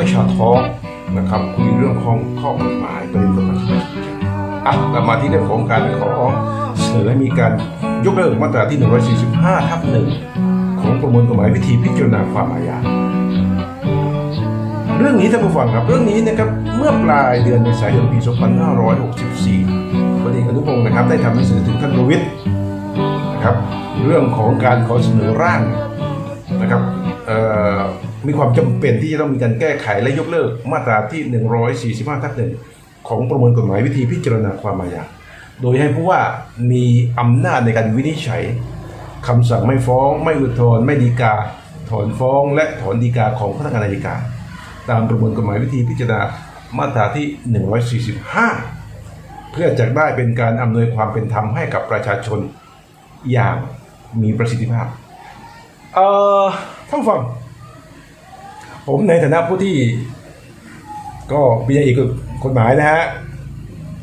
ตะโกนดรชาทองนะครับคุยเรื่องของข้อกฎหมายประเด็นกฎหมายที่สนใจอะเรามาที่เรื่องของการขอเสนอให้มีการยกเลิกมาตราที่ 145 ทับหนึ่งของประมวลกฎหมายวิธีพิจารณาความอาญาเรื่องนี้ท่านผู้ฟังครับเรื่องนี้นะครับเมื่อปลายเดือนเมษายนปี 2564พลเอกอนุพงศ์นะครับ ได้ทำหนังสือถึงท่านประวิตรนะครับ เรื่องของการขอเสนอร่างนะครับเอ่อ มีความจำเป็นที่จะต้องมีการแก้ไขและยกเลิกมาตราที่ 145 ทับหนึ่งของประมวลกฎหมายวิธีพิจารณาความอาญาโดยให้ผู้ว่ามีอำนาจในการวินิจฉัยคำสั่งไม่ฟ้อง ไม่อุทธรณ์ไม่ดีกา ถอนฟ้อง และถอนดีกาของพนักงานอัยการตามประมวลกฎหมายวิธีพิจารณามาตราที่ 145 เพื่อจะได้เป็นการอำนวยความเป็นธรรมให้กับประชาชนอย่างมีประสิทธิภาพ เอ่อท่านผู้ฟัง ผมในฐานะผู้ที่ ก็ปริญญาเอกกฎหมายนะฮะ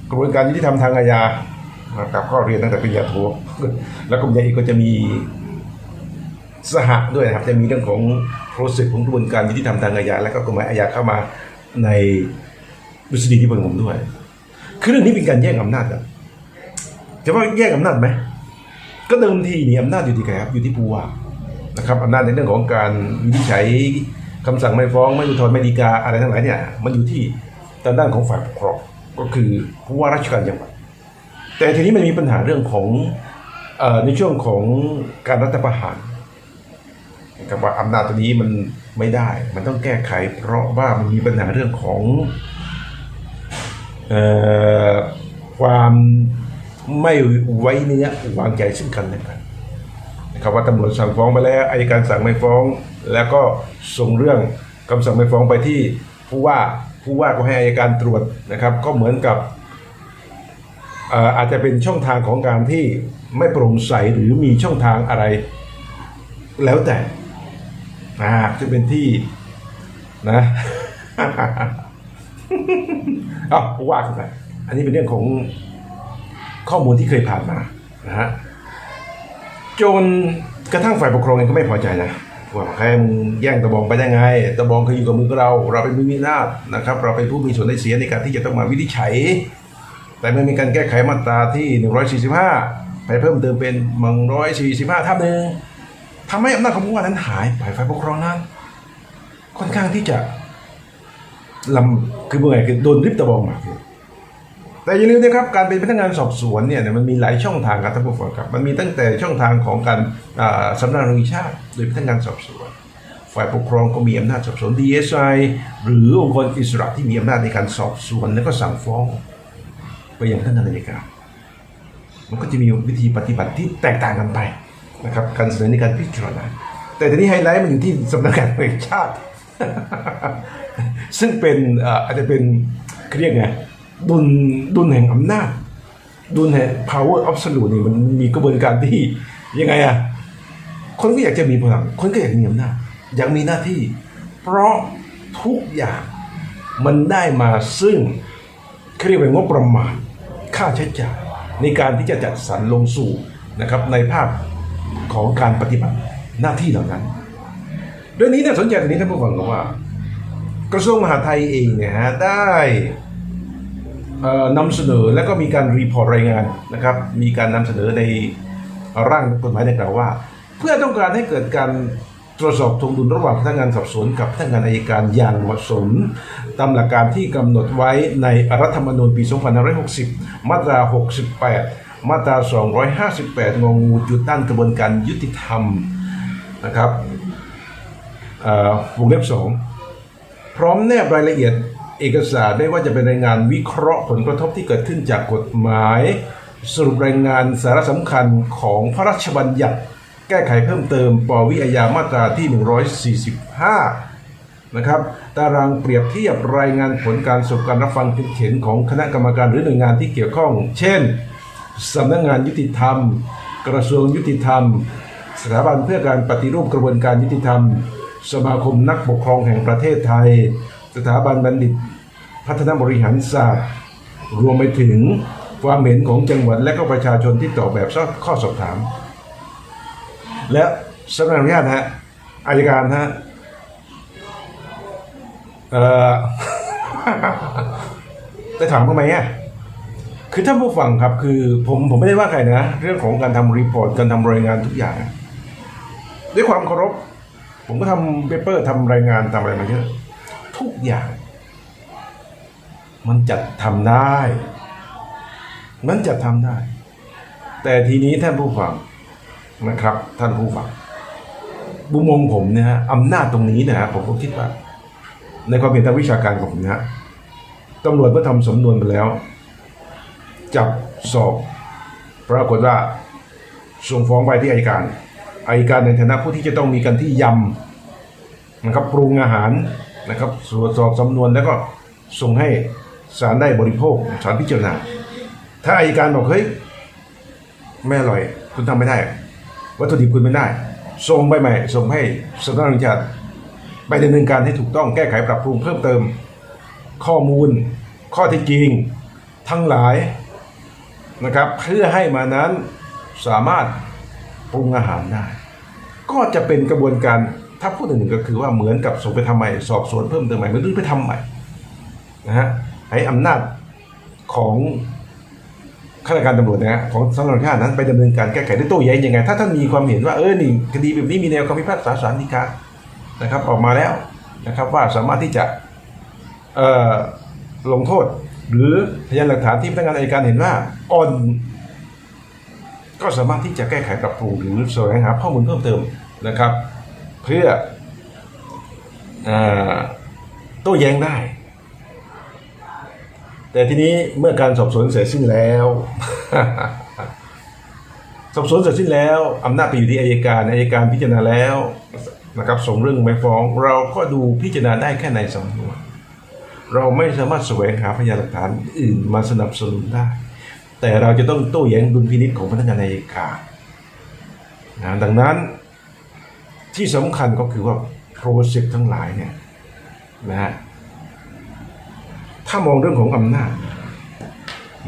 กระบวนการยุติธรรมทางอาญานะครับก็เรียนตั้งแต่ปริญญาโทแล้วก็ปริญญาเอกก็จะมีสหะด้วยนะครับ จะมีเรื่องของ process ของกระบวนการยุติธรรมทางอาญาและก็กฎหมายอาญาเข้ามาในดุษฎีที่ผมด้วย คือเรื่องนี้เป็นการแย่งอำนาจกันจะว่าแย่งอำนาจไหมก็เดิมทีนี่อำนาจอยู่ที่ใครครับอยู่ที่ผู้ว่านะครับอำนาจในเรื่องของการวินิจฉัย คำสั่งไม่ฟ้องไม่อุทธรณ์ไม่ฎีกาอะไรทั้งหลายเนี่ยมันอยู่ที่ทางด้านของฝ่ายปกครองก็คือผู้ว่าราชการจังหวัดแต่ทีนี้มันมีปัญหาเรื่องของในช่วงของการรัฐประหารนะครับว่าอำนาจตัวนี้มันไม่ได้ มันต้องแก้ไข เพราะว่ามันมีปัญหาเรื่องของอความไม่ไว้เนื้อวางใจซึ่งกันและกันนะครับว่าตำรวจสั่งฟ้องไปแล้วอายการสั่งไม่ฟ้อง แล้วก็ส่งเรื่องคำสั่งไม่ฟ้องไปที่ผู้ว่าผู้ว่าก็ให้อายการตรวจนะครับ ก็เหมือนกับอาจจะเป็นช่องทางของการที่ไม่โปร่งใสหรือมีช่องทางอะไร แล้วแต่นะจะเป็นที่นะเอาผู้ว่ากันไปอันนี้เป็นเรื่องของข้อมูลที่เคยผ่านมานะฮะจนกระทั่งฝ่ายปกครองเองก็ไม่พอใจนะ ว่าใครมึงแย่งตะบองไปได้ไง ตะบองเคยอยู่กับมือเรา เราเป็นผู้มีอำนาจนะครับ เราเป็นผู้มีส่วนได้เสียในการที่จะต้องมาวินิจฉัย แต่เมื่อมีการแก้ไขมาตราที่ 145 ไปเพิ่มเติมเป็น145ทับหนึ่งทำให้อำนาจของผู้ว่านั้นหายไปฝ่ายปกครองนั้น ค่อนข้างที่จะลำคือเมื่อไงคือโดนริบตะบองมา แต่อย่าลืมนะครับการเป็นพนักงานสอบสวนเนี่ยมันมีหลายช่องทางครับท่านผู้ฟังครับมันมีตั้งแต่ช่องทางของการสำนักงานรวจแห่งชาติโดยพนักงานสอบสวน ฝ่ายปกครองก็มีอำนาจสอบสวน DSI หรือองค์กรอิสระที่มีอำนาจในการสอบสวนและก็สั่งฟ้อง ไปยังพนักงานอัยการมันก็จะมีวิธีปฏิบัติที่แตกต่างกันไปนะครับการเสนอในการพิจารณาแต่ทีนี้ไฮไลท์มันอยู่ที่สำนักงานรวจแห่งชาติ ซึ่งเป็นอาจจะเป็นเขาเรียกไง ดุลดุลแห่งอำนาจดุลแห่ง power absolute นี่มันมีกระบวนการที่ยังไงอะคนก็อยากจะมีพลังคนก็อยากมีอำนาจอยากมีหน้าที่ เพราะทุกอย่างมันได้มาซึ่งเรียกว่างบประมาณค่าใช้จ่ายในการที่จะจัดสรรลงสู่นะครับในภาพของการปฏิบัติหน้าที่เหล่านั้นเรื่องนี้เนี่ยสนใจตรงนี้ท่านผู้ฟังว่า กระทรวงมหาดไทยเองเนี่ยฮะได้ นำเสนอแล้วก็มีการรีพอร์ตรายงานนะครับ มีการนำเสนอในร่างกฎหมายดังกล่าวว่า เพื่อต้องการให้เกิดการตรวจสอบทวงดุลระหว่างพนักงานสอบสวนกับพนักงานอายการอย่างเหมาะสม ตามหลักการที่กำหนดไว้ในรัฐธรรมนูญปี 2560 มาตรา 68 มาตรา 258งองูจุดด้านกระบวนการยุติธรรมนะครับเอ่อวงเล็บสองพร้อมแนบรายละเอียด เอกสารไม่ว่าจะเป็นรายงานวิเคราะห์ผลกระทบที่เกิดขึ้นจากกฎหมาย สรุปรายงานสาระสำคัญของพระราชบัญญัติ แก้ไขเพิ่มเติมปวิอาญามาตราที่ 145 นะครับ ตารางเปรียบเทียบรายงานผลการสอบการรับฟังคิดเห็นของคณะกรรมการหรือหน่วยงานที่เกี่ยวข้อง เช่นสำนักงานยุติธรรม กระทรวงยุติธรรม สถาบันเพื่อการปฏิรูปกระบวนการยุติธรรม สมาคมนักปกครองแห่งประเทศไทย สถาบันบัณฑิต พัฒนาบริหารศาสตร์ รวมไปถึงความเห็นของจังหวัดและก็ประชาชนที่ตอบแบบข้อสอบถาม และสำนักงานญาตนะฮะอายการฮะเอ่อได้ถามเขาไหมอะคือท่านผู้ฟังครับคือผมผมไม่ได้ว่าใครนะ เรื่องของการทำรีพอร์ตการทำรายงานทุกอย่าง ด้วยความเคารพ ผมก็ทำเปเปอร์ทำรายงานทำอะไรมาเยอะ ทุกอย่าง มันจัดทำได้ มันจัดทำได้ แต่ทีนี้ท่านผู้ฟังนะครับ ท่านผู้ฟังบุมองผมเนี่ยฮะอำนาจตรงนี้นะฮะผมก็คิดว่า ในความเห็นทางวิชาการของผมนะฮะตำรวจเมื่อทำสำนวนไปแล้ว จับสอบปรากฏว่าส่งฟ้องไปที่อัยการอัยการในฐานะผู้ที่จะต้องมีการที่ยำนะครับปรุงอาหาร นะครับตรวจสอบสำนวนแล้วก็ส่งให้ศาลได้บริโภคศาลพิจารณา ถ้าอัยการบอกเฮ้ยไม่อร่อย คุณทำไม่ได้ วัตถุดิบคุณไม่ได้ ส่งไปใหม่ ส่งให้สำนักงานชาติไปดำเนินการให้ถูกต้องแก้ไขปรับปรุงเพิ่มเติม ข้อมูล ข้อเท็จจริง ทั้งหลายนะครับเพื่อให้มานั้นสามารถปรุงอาหารได้ ก็จะเป็นกระบวนการ ถ้าพูดหนึ่งก็คือว่าเหมือนกับส่งไปทำใหม่สอบสวนเพิ่มเติมใหม่หรือไปทำใหม่นะฮะให้อำนาจของข้าราชการตำรวจนะฮะของสำนักงานชานั้นไปดำเนินการแก้ไขได้โต้แย้งยังไง ถ้าท่านมีความเห็นว่าเออนี่คดีแบบนี้มีแนวคำพิพากษาศาลฎีกานะครับ ออกมาแล้วนะครับว่าสามารถที่จะเอ่อลงโทษ หรือพยานหลักฐานที่พนักงานอัยการเห็นว่าอ่อนก็สามารถที่จะแก้ไขปรับปรุงหรือแสวงหาข้อมูลเพิ่มเติมนะครับ เพื่อเอ่อโต้แย้งได้ แต่ทีนี้เมื่อการสอบสวนเสร็จสิ้นแล้ว สอบสวนเสร็จสิ้นแล้วอำนาจไปอยู่ที่อายการอายการพิจารณาแล้วนะครับส่งเรื่องไปฟ้อง เราก็ดูพิจารณาได้แค่ในสำนวนเราไม่สามารถแสวงหาพยานหลักฐานอื่นมาสนับสนุนได้ แต่เราจะต้องโต้แย้งดุลพินิจของพนักงานอายการนะดังนั้น ที่สำคัญก็คือว่าโปรเซสทั้งหลายเนี่ยนะฮะถ้ามองเรื่องของอำนาจ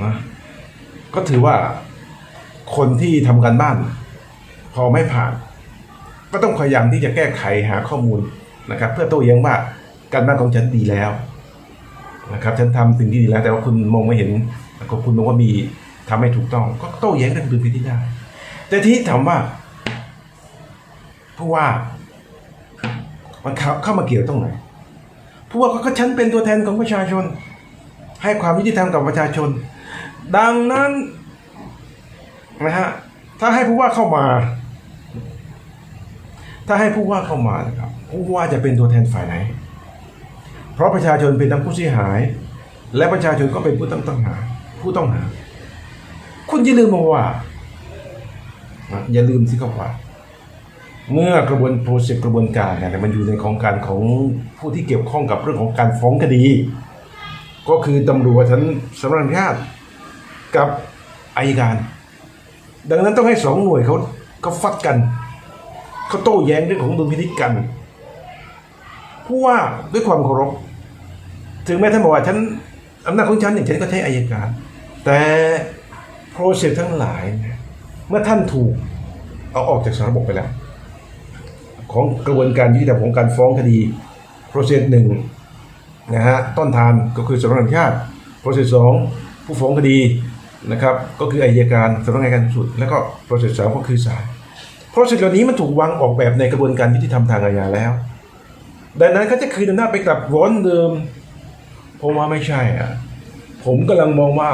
นะก็ถือว่าคนที่ทำการบ้าน พอไม่ผ่าน ก็ต้องพยายามที่จะแก้ไขหาข้อมูลนะครับ เพื่อโต้แย้งว่าการบ้านของฉันดีแล้วนะครับฉันทำสิ่งที่ดีแล้วแต่ว่าคุณมองไม่เห็นก็คุณมองว่ามีทำให้ถูกต้อง ก็โต้แย้งกันดุลพินิจได้ แต่ที่ถามว่า ผู้ว่ามันเข้าเข้ามาเกี่ยวตรงไหนผู้ว่าก็ฉันเป็นตัวแทนของประชาชน ให้ความยุติธรรมกับประชาชน ดังนั้นนะฮะถ้าให้ผู้ว่าเข้ามา ถ้าให้ผู้ว่าเข้ามานะครับผู้ว่าจะเป็นตัวแทนฝ่ายไหน เพราะประชาชนเป็นทั้งผู้เสียหาย และประชาชนก็เป็นผู้ต้องต้องหา ผู้ต้องหา คุณอย่าลืมมาว่า อย่าลืมสิครับว่า เมื่อกระบวนโปรเซสกระบวนการเนี่ยมันอยู่ในของการของผู้ที่เกี่ยวข้องกับเรื่องของการฟ้องคดี ก็คือตำรวจชั้นสำนักงานชกับอายการ ดังนั้นต้องให้สองหน่วยเขาเขาฟัดกันเขาโต้แย้งเรื่องของดุลพินิจกันผู้ว่าด้วยความเคารพถึงแม้ท่านบอกว่าฉันอำนาจของฉันอย่างฉันก็ใช้อายการ แต่โปรเซสทั้งหลาย เมื่อท่านถูกเอาออกจากสารบบไปแล้ว ของกระบวนการยุติธรรมของการฟ้องคดีโปรเซสหนึ่งนะฮะต้นทานก็คือสำนักงานชาติโปรเซสสองผู้ฟ้องคดีนะครับก็คืออายการสำนักงานการสุด แล้วก็โปรเซสสามก็คือศาลโปรเซสเหล่านี้มันถูกวางออกแบบในกระบวนการยุติธรรมทางอาญาแล้ว ดังนั้นเขาจะคืนอำนาจไปกลับวนเดิมผมว่าไม่ใช่อะผมกำลังมองว่า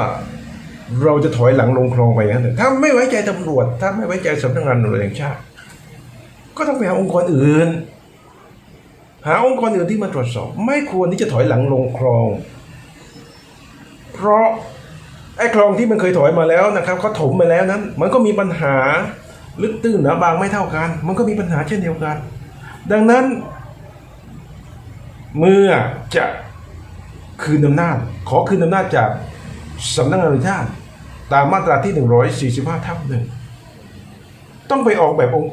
เราจะถอยหลังลงคลองไปย่างนั้นถอะถ้าไม่ไว้ใจตำรวจ ถ้าไม่ไว้ใจสำนักงานตำรวจแห่งชาติ ก็ต้องไปหาองค์กรอื่น หาองค์กรอื่นที่มาตรวจสอบ ไม่ควรที่จะถอยหลังลงคลอง เพราะไอ้คลองที่มันเคยถอยมาแล้วนะครับเขาถมไปแล้วนั้น มันก็มีปัญหาลึกตื้นหนาบางไม่เท่ากัน มันก็มีปัญหาเช่นเดียวกัน ดังนั้น เมื่อจะคืนอำนาจขอคืนอำนาจจากสำนักงานตำรวจแห่งชาติตามมาตราที่ 145 ทับหนึ่ง ต้องไปออกแบบองค์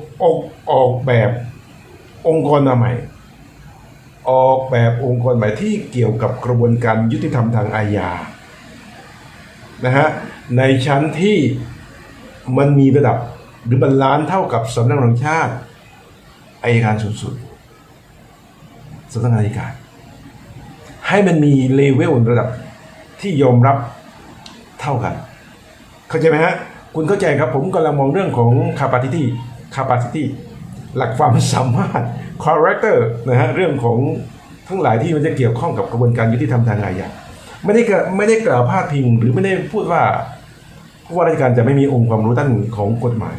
ออกแบบองค์กรใหม่ ออกแบบองค์กรใหม่ที่เกี่ยวกับกระบวนการยุติธรรมทางอาญานะฮะในชั้นที่มันมีระดับหรือบรรลานซ์เท่ากับสำนักงานชาติอายการสูงสุดสำนักงานอัยการ ให้มันมีเลเวลระดับที่ยอมรับเท่ากัน เข้าใจไหมฮะ คุณเข้าใจครับผมกำลังมองเรื่องของ capacity capacity หลักความสามารถ character นะฮะเรื่องของทั้งหลายที่มันจะเกี่ยวข้องกับกระบวนการยุติธรรมทางอาญาไม่ได้กล่าวไม่ได้กล่าวพาดพิง หรือไม่ได้พูดว่าผู้ว่าราชการจะไม่มีองค์ความรู้ด้านของกฎหมาย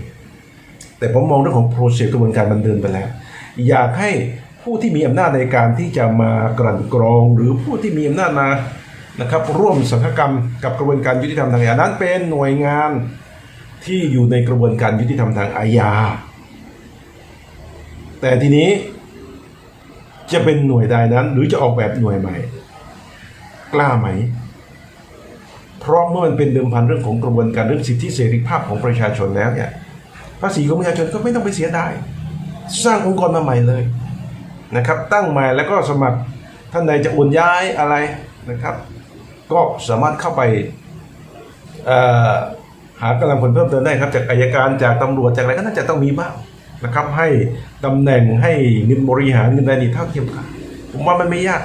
แต่ผมมองเรื่องของโปรเซสกระบวนการมันเดินไปแล้ว อยากให้ผู้ที่มีอำนาจในการที่จะมากลั่นกรอง หรือผู้ที่มีอำนาจมานะครับร่วมสังฆกรรมกับกระบวนการยุติธรรมทางอาญานั้นเป็นหน่วยงาน ที่อยู่ในกระบวนการยุติธรรมทางอาญา แต่ทีนี้จะเป็นหน่วยใดนั้นหรือจะออกแบบหน่วยใหม่ กล้าไหม เพราะเมื่อมันเป็นเดิมพันเรื่องของกระบวนการเรื่องสิทธิเสรีภาพของประชาชนแล้วเนี่ยภาษีของประชาชนก็ไม่ต้องไปเสียดายสร้างองค์กรมาใหม่เลยนะครับ ตั้งใหม่แล้วก็สมัครท่านใดจะโอนย้ายอะไรนะครับ ก็สามารถเข้าไปเอ่อากำลังผลเพิ่มเติมได้ครับ จากอายการจากตำรวจจากอะไรก็น่าจะต้องมีบ้างนะครับ ให้ตำแหน่งให้เงินบริหารเงินรายได้เท่าเทียมกัน ผมว่ามันไม่ยาก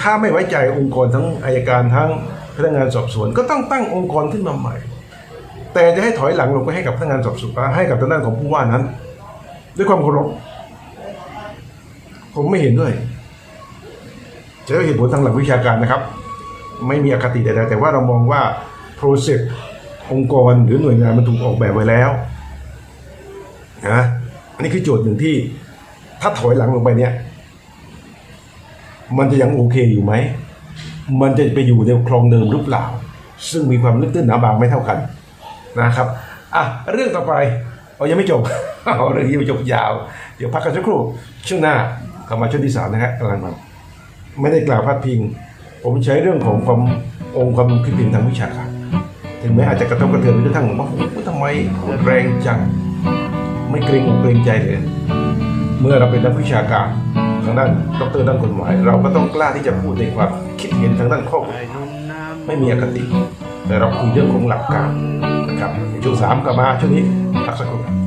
ถ้าไม่ไว้ใจองค์กรทั้งอายการทั้งพนักงานสอบสวนก็ต้องตั้งองค์กรขึ้นมาใหม่ แต่จะให้ถอยหลังลงไปให้กับพนักงานสอบสวนให้กับทางด้านของผู้ว่านั้น ด้วยความเคารพผมไม่เห็นด้วยจะด้วยเหตุผลทางหลักวิชาการนะครับ ไม่มีอคติใดๆแต่ว่าเรามองว่า process องค์กรหรือหน่วยงานมันถูกออกแบบไว้แล้วนะอันนี้คือโจทย์หนึ่งที่ถ้าถอยหลังลงไปเนี่ย มันจะยังโอเคอยู่ไหม มันจะไปอยู่ในคลองเดิมหรือเปล่า ซึ่งมีความลึกตื้นหนาบางไม่เท่ากันนะครับอะเรื่องต่อไปเอายังไม่จบเรื่องนี้ไม่จบยาว เดี๋ยวพักกันสักครู่ช่วงหน้าเข้ามาช่วงที่สามนะครับกำลังมาไม่ได้กล่าวพาดพิง ผมใช้เรื่องของความองค์ความคิดเห็นทางวิชาการ ถึงแม้อาจจะกระทบกระเทือนไปด้วยทั้งว่าโอ้โหทำไมแรงจังไม่เกรงอกเกรงใจเลย เมื่อเราเป็นนักวิชาการทางด้านดรด้านกฎหมาย เราก็ต้องกล้าที่จะพูดในความคิดเห็นทางด้านข้อกฎหมายไม่มีอคติ แต่เราคุยเรื่องของหลักการนะครับในช่วงสามกลับมาช่วงนี้พักสักครู่